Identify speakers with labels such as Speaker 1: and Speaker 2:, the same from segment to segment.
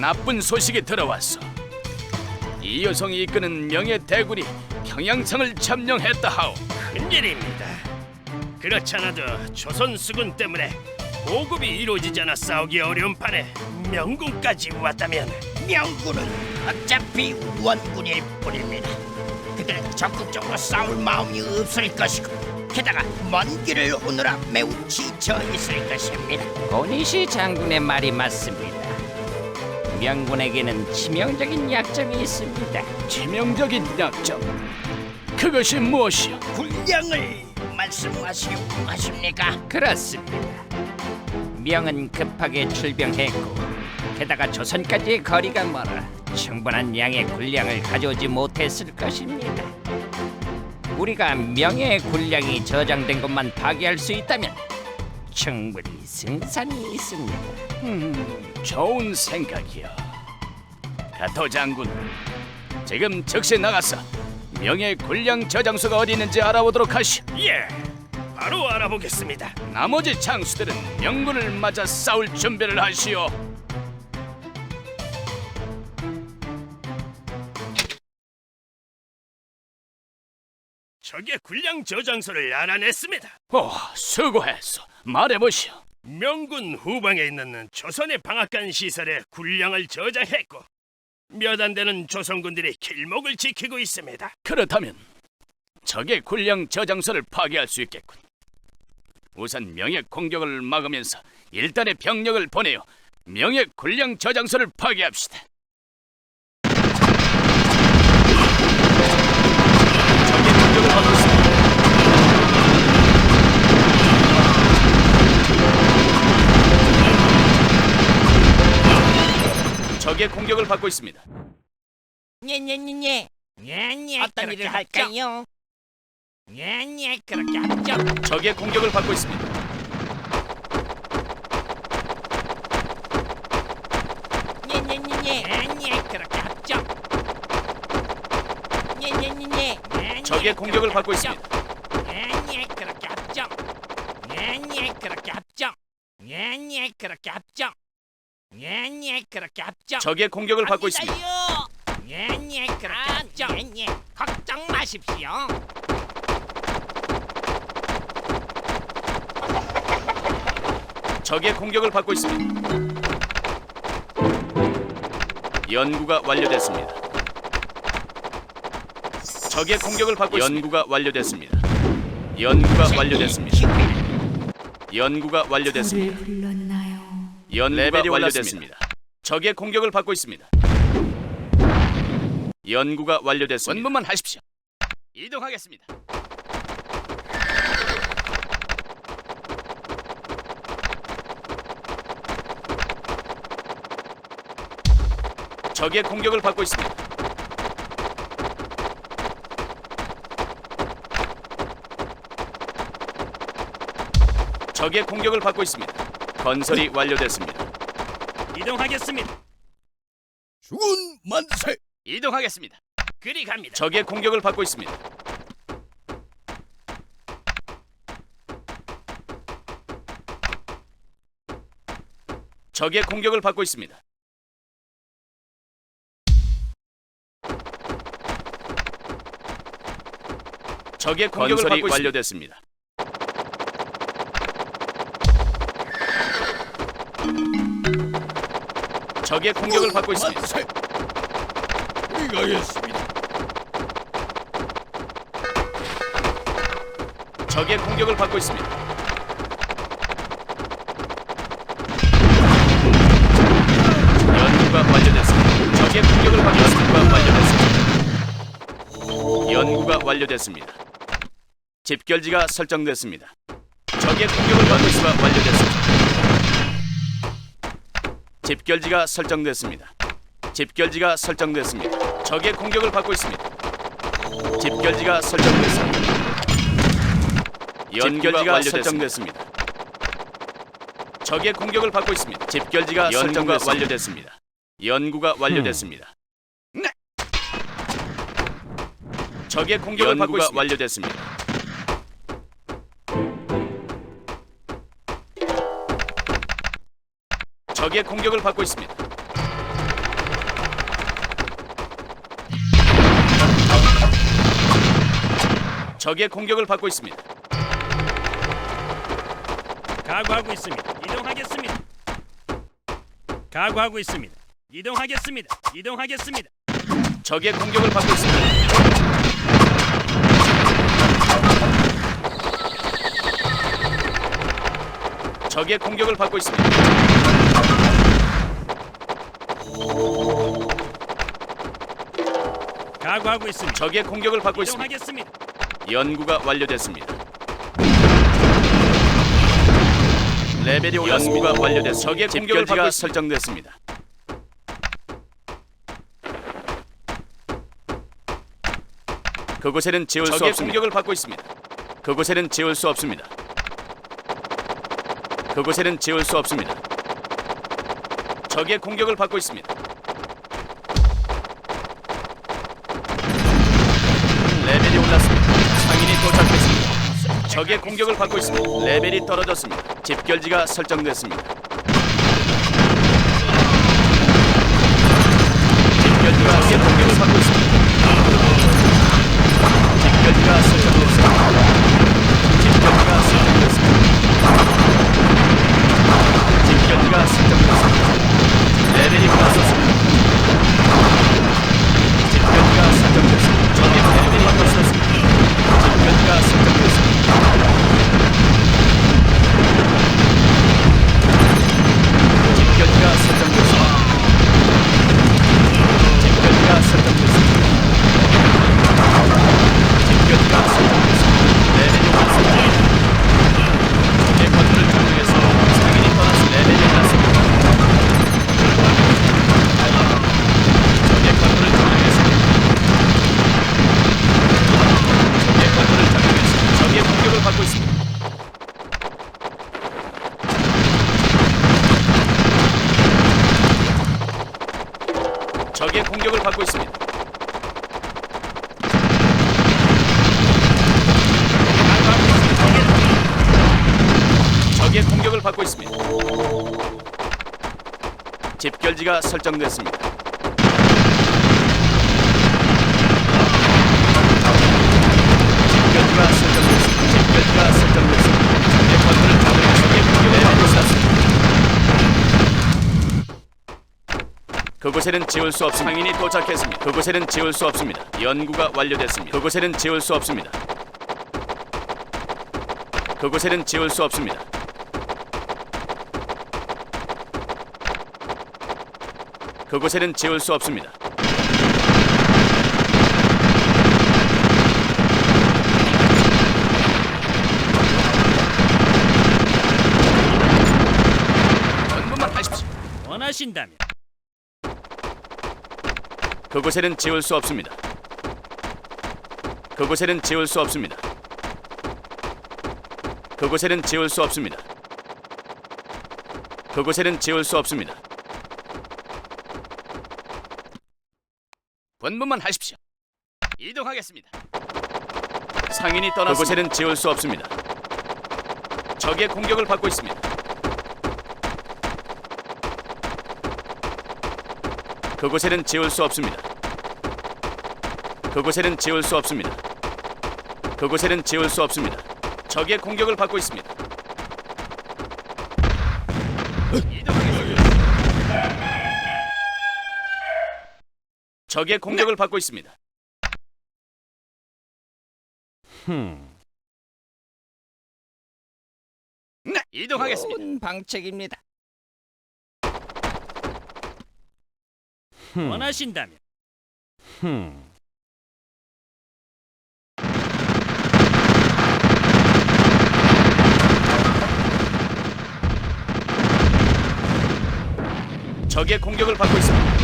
Speaker 1: 나쁜 소식이 들어왔어. 이 여성이 이끄는 명예 대군이 평양성을 점령했다 하오.
Speaker 2: 큰일입니다. 그렇지 않아도 조선 수군 때문에 보급이 이루어지지 않아 싸우기 어려운 판에 명군까지 왔다면
Speaker 3: 명군은 어차피 원군일 뿐입니다. 그들은 적극적으로 싸울 마음이 없을 것이고 게다가 먼 길을 오느라 매우 지쳐 있을 것입니다.
Speaker 4: 고니시 장군의 말이 맞습니다. 명군에게는 치명적인 약점이 있습니다.
Speaker 1: 치명적인 약점. 그것이 무엇이오?
Speaker 3: 군량을 말씀하시려고 하십니까?
Speaker 4: 그렇습니다. 명은 급하게 출병했고 게다가 조선까지의 거리가 멀어 충분한 양의 군량을 가져오지 못했을 것입니다. 우리가 명의 군량이 저장된 것만 파괴할 수 있다면 충분히 승산이 있습니다.
Speaker 1: 음, 좋은 생각이야. 가토 장군, 지금 즉시 나가서 명예 군량 저장소가 어디 있는지 알아보도록 하시오.
Speaker 2: 예, 바로 알아보겠습니다.
Speaker 1: 나머지 장수들은 명군을 맞아 싸울 준비를 하시오.
Speaker 2: 적의 군량 저장소를 알아냈습니다.
Speaker 1: 오, 수고했어. 말해보시오.
Speaker 2: 명군 후방에 있는 조선의 방앗간 시설에 군량을 저장했고 몇 안 되는 조선군들이 길목을 지키고 있습니다.
Speaker 1: 그렇다면 적의 군량 저장소를 파괴할 수 있겠군. 우선 명예 공격을 막으면서 일단의 병력을 보내어 명예 군량 저장소를 파괴합시다. 공격을 받고 있습니다.
Speaker 4: 예예예예. 예예.
Speaker 3: 어떤 일을 할까요?
Speaker 4: 예예. 그렇게 하죠.
Speaker 1: 적의 공격을 받고 있습니다.
Speaker 4: 예예예예. 예예. 그렇게 하죠. 예예예예.
Speaker 1: 적의 공격을 받고 있습니다.
Speaker 4: 예예. 그렇게 하죠. 예예. 그렇게 하죠. 예예. 그렇게 하죠. 예예. 그렇게 하죠.
Speaker 1: 적의 공격을 받고 있습니다.
Speaker 4: 예예. 그렇게 하죠. 예예. 걱정 마십시오.
Speaker 1: 적의 공격을 받고 있습니다. 연구가 완료됐습니다. 적의 공격을 받고 연구가 완료됐습니다. 연구가 완료됐습니다. 연구가 완료됐습니다.
Speaker 5: 불렀나 요?
Speaker 1: 연 레벨이 완료됐습니다. 적의 공격을 받고 있습니다. 연구가 완료됐습니다. 원문만 하십시오. 이동하겠습니다. 적의 공격을 받고 있습니다. 적의 공격을 받고 있습니다. 건설이 완료됐습니다.
Speaker 2: 이동하겠습니다.
Speaker 3: 죽은 만세!
Speaker 1: 이동하겠습니다.
Speaker 2: 그리 갑니다.
Speaker 1: 적의 공격을 받고 있습니다. 적의 공격을 받고 있습니다. 적의 공격을 받고 완료됐습니다. 적의 공격을 받고 있습니다.
Speaker 3: 이가겠습니다.
Speaker 1: 적의 공격을 받고 있습니다. 연구가 완료됐습니다. 적의 공격을 받고 연구가 완료됐습니다. 연구가 완료됐습니다. 집결지가 설정됐습니다. 적의 공격을 받고 있으가 완료됐습니다. 집결지가 설정됐습니다. 집결지가 설정됐습니다. 적의 공격을 받고 있습니다. 집결지가 설정됐습니다. 연결지가 설정됐습니다. 적의 공격을 받고 있습니다. 집결지가 연구가 완료됐습니다. 연구가 완료됐습니다. 네. 적의 공격을 받고 있습니다. 완료됐습니다. 적의 공격을 받고 있습니다. 적의 공격을 받고 있습니다.
Speaker 2: 각오하고 있습니다. 이동하겠습니다. 각오하고 있습니다. 이동하겠습니다. 이동하겠습니다.
Speaker 1: 적의 공격을 받고 있습니다. 적의 공격을 받고 있습니다.
Speaker 2: 각오하고 있습니다.
Speaker 1: 적의 공격을 받고 있습니다.
Speaker 2: 이동하겠습니다.
Speaker 1: 연구가 완료됐습니다. 레벨이 올랐습니다. 연구가 완료됐 적의 공격을 받고 설정됐습니다. 그곳에는 지울 수 없습니다. 공격을 받고 있습니다. 그곳에는 지울 수 없습니다. 그곳에는 지울 수 없습니다. 적의 공격을 받고 있습니다. 레벨이 올랐습니다. 상인이 도착했습니다. 적의 공격을 받고 있습니다. 레벨이 떨어졌습니다. 집결지가 설정됐습니다. 집결지가 적의 공격을 받고 있습니다. 적의 공격을 받고 있습니다. 집결지가 설정됐습니다. 그곳에는 지울 수 없습니다. 상인이 도착했습니다. 그곳에는 지울 수 없습니다. 연구가 완료됐습니다. 그곳에는 지울 수 없습니다. 그곳에는 지울 수 없습니다. 그곳에는 지울 수 없습니다.
Speaker 2: 원하신다면
Speaker 1: 그곳에는 지울 수 없습니다. 그곳에는 지울 수 없습니다. 그곳에는 지울 수 없습니다. 그곳에는 지울 수 없습니다. 본분만 하십시오. 이동하겠습니다. 상인이 떠나 그곳에는 지울 수 없습니다. 적의 공격을 받고 있습니다. 그곳에는 지울 수 없습니다. 그곳에는 지울 수 없습니다. 그곳에는 지울 수 없습니다. 적의 공격을 받고 있습니다. 적의 공격을 받고 있습니다. 네, 이동하겠습니다.
Speaker 4: 좋은 방책입니다.
Speaker 2: 원하신다면
Speaker 1: 적의 공격을 받고 있습니다.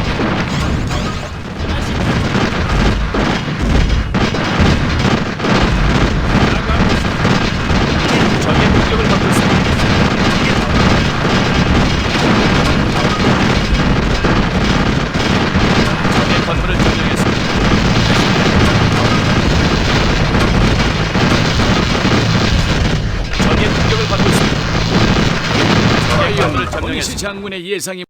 Speaker 1: 적의 공격을 받고 있습니다. 적의 건물을 점령했습니다. 적의 공격을 받고 있습니다. 적의 건물을 점령했습니다. 장군의 예상이